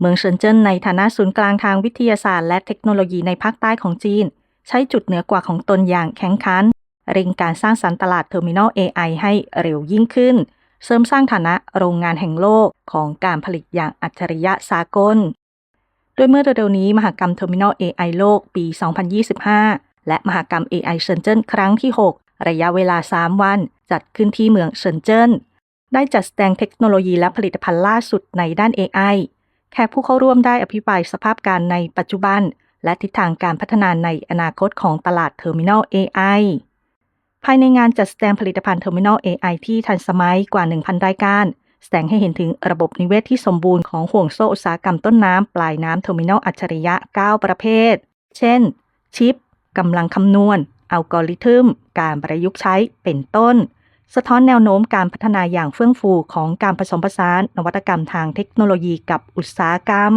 เมืองเซินเจิ้นในฐานะศูนย์กลางทางวิทยาศาสตร์และเทคโนโลยีในภาคใต้ของจีน ใช้จุดเหนือกว่าของตนอย่างแข็งขันเร่งการสร้างสรรค์ตลาดเทอร์มินอล AI ให้เร็วยิ่งขึ้น เสริมสร้างฐานะโรงงานแห่งโลกของการผลิตอย่างอัจฉริยะสากล โดยเมื่อเร็วๆนี้ มหกรรม Terminal AI โลกปี 2025 และมหกรรม AI เซินเจิ้นครั้งที่ 6 ระยะเวลา 3 วัน จัดขึ้นที่เมืองเซินเจิ้น ได้จัดแสดงเทคโนโลยีและผลิตภัณฑ์ล่าสุดในด้าน AI แขกผู้เข้าร่วมได้อภิปรายสภาพการในปัจจุบัน และทิศทางการพัฒนาในอนาคตของตลาด Terminal AI ภายในงานจัดแสดงผลิตภัณฑ์ Terminal AI ที่ทันสมัยกว่า 1,000 รายการ แสดงให้เห็นถึงระบบนิเวศที่สมบูรณ์ของห่วงโซ่อุตสาหกรรมต้นน้ำปลายน้ำเทอร์มินอลอัจฉริยะ 9 ประเภท เช่น ชิปกำลังคำนวณ อัลกอริทึม การประยุกต์ใช้เป็นต้น สะท้อนแนวโน้มการพัฒนาอย่างเฟื่องฟูของการผสมผสานนวัตกรรมทางเทคโนโลยีกับอุตสาหกรรม